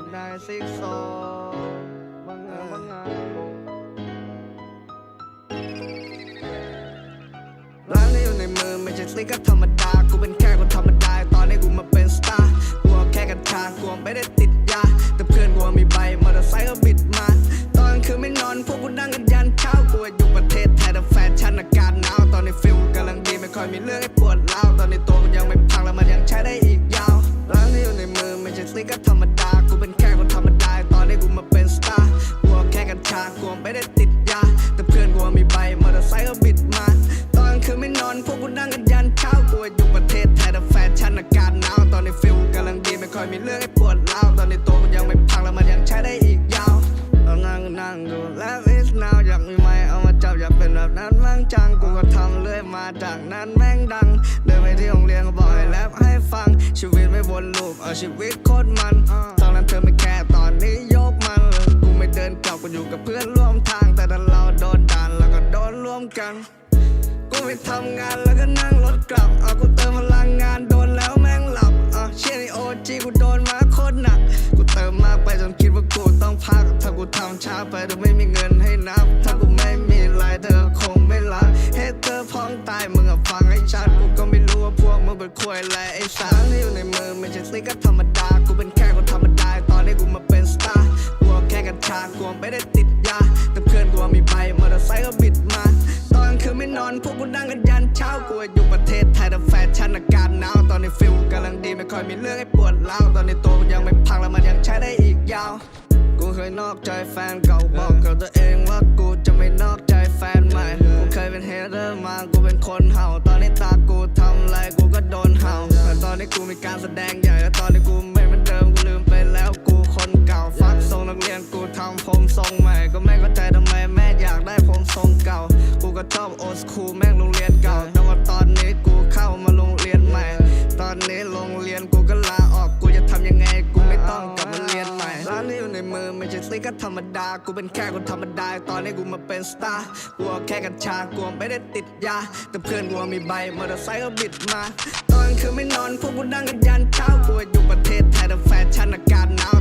กับนายซิกโซบังเอิญบังร้านที่อยู่ในมือไม่ใช่ซิกก็ธรรมดา กูเป็นแค่คนธรรมดา ตอนนี้กูมาเป็นสตาร์กูเอาแค่กัญชากูไม่ได้ติดยา แต่เพื่อนกูมีใบ มอเตอร์ไซค์ก็บิดมา ตอนคืนไม่นอนพวกกูนั่งกันยันเช้า มีเรื่องให้ปวดร้าวตอนนี้ตัวกูยังไม่พังแล้วมันยังใช้ได้อีกยาวเรานั่งนั่งดูแล้ว is now อยากมีไม้เอามาจับอยากเป็นแบบนั้นบ้างจัง กูก็ทำเรื่อยมาจากนั้นแม่งดัง เดินไปที่โรงเรียนก็บอกให้แรปให้ฟัง ชีวิตไม่วนลูปเอาชีวิตโคตรมัน ตอนนั้นเธอไม่แค่ตอนนี้ยกมัน กูไม่เดินกลับกูอยู่กับเพื่อนร่วมทาง แต่ถ้าเราโดนด่านแล้วก็โดนร่วมกัน กูไปทำงานแล้วก็นั่งรถกลับเอะกูเติมพลังงานโด กูทำช้าไปเดี๋ยไม่มีเงินให้นับ ถ้ากูไม่มีรายเธอคงไม่รักเฮเธอพ้องตายมึงอะฟังให้ชัดกูก็ไม่รู้ว่าพวกมึงเป็นควยอะไรไอ้สารที่อยู่ในมือไม่ใช่ซิกก็ธรรมดากูเป็นแค่คนธรรมดาตอนนี้กูมาเป็นสตาร์กูแค่กัญชากูไม่ได้ติดยาแต่เพื่อนกูมีใบมอเตอร์ไซค์ก็บิดมา ตอนคืนไม่นอนพวกกูนั่งกันยันเช้ากูอยู่ประเทศไทยแต่แฟชั่นอากาศหนาวตอนนี้ฟิลกำลังดีไม่ค่อยมีเรื่องให้ปวดร้าวตอนนี้ตัวกูยังไม่พังแล้วมันยัง เคยนอกใจแฟนเก่าบอกกับตัวเองว่ากูจะไม่นอกใจแฟนใหม่ กูเคยเป็นเฮเดอร์มา กูเป็นคนเห่า ตอนนี้ตากูทำอะไรกูก็โดนเห่าแต่ตอนนี้กูมีการแสดงใหญ่ แล้วตอนนี้กูไม่เหมือนเดิม กูลืมไปแล้วกูคนเก่า ฟักทรงนักเรียนกูทำผมทรงใหม่ ก็ไม่เข้าใจทำไมแม่อยากได้ผมทรงเก่า กูก็ชอบโอสคูแม่งโรงเรียนเก่า แต่ว่าตอนนี้กูเข้ามาโรงเรียนใหม่ ตอนนี้ ก็ธรรมดา กูเป็นแค่คนธรรมดา ตอนนี้กูมาเป็นสตาร์กูแค่กัญชา กูไม่ได้ติดยา แต่เพื่อนกูมีใบมอเตอร์ไซค์ก็บิดมา ตอนคืนไม่นอนพวกกูนั่งกันยันเช้ากูอยู่ประเทศไทยแต่แฟชั่นอากาศหนาว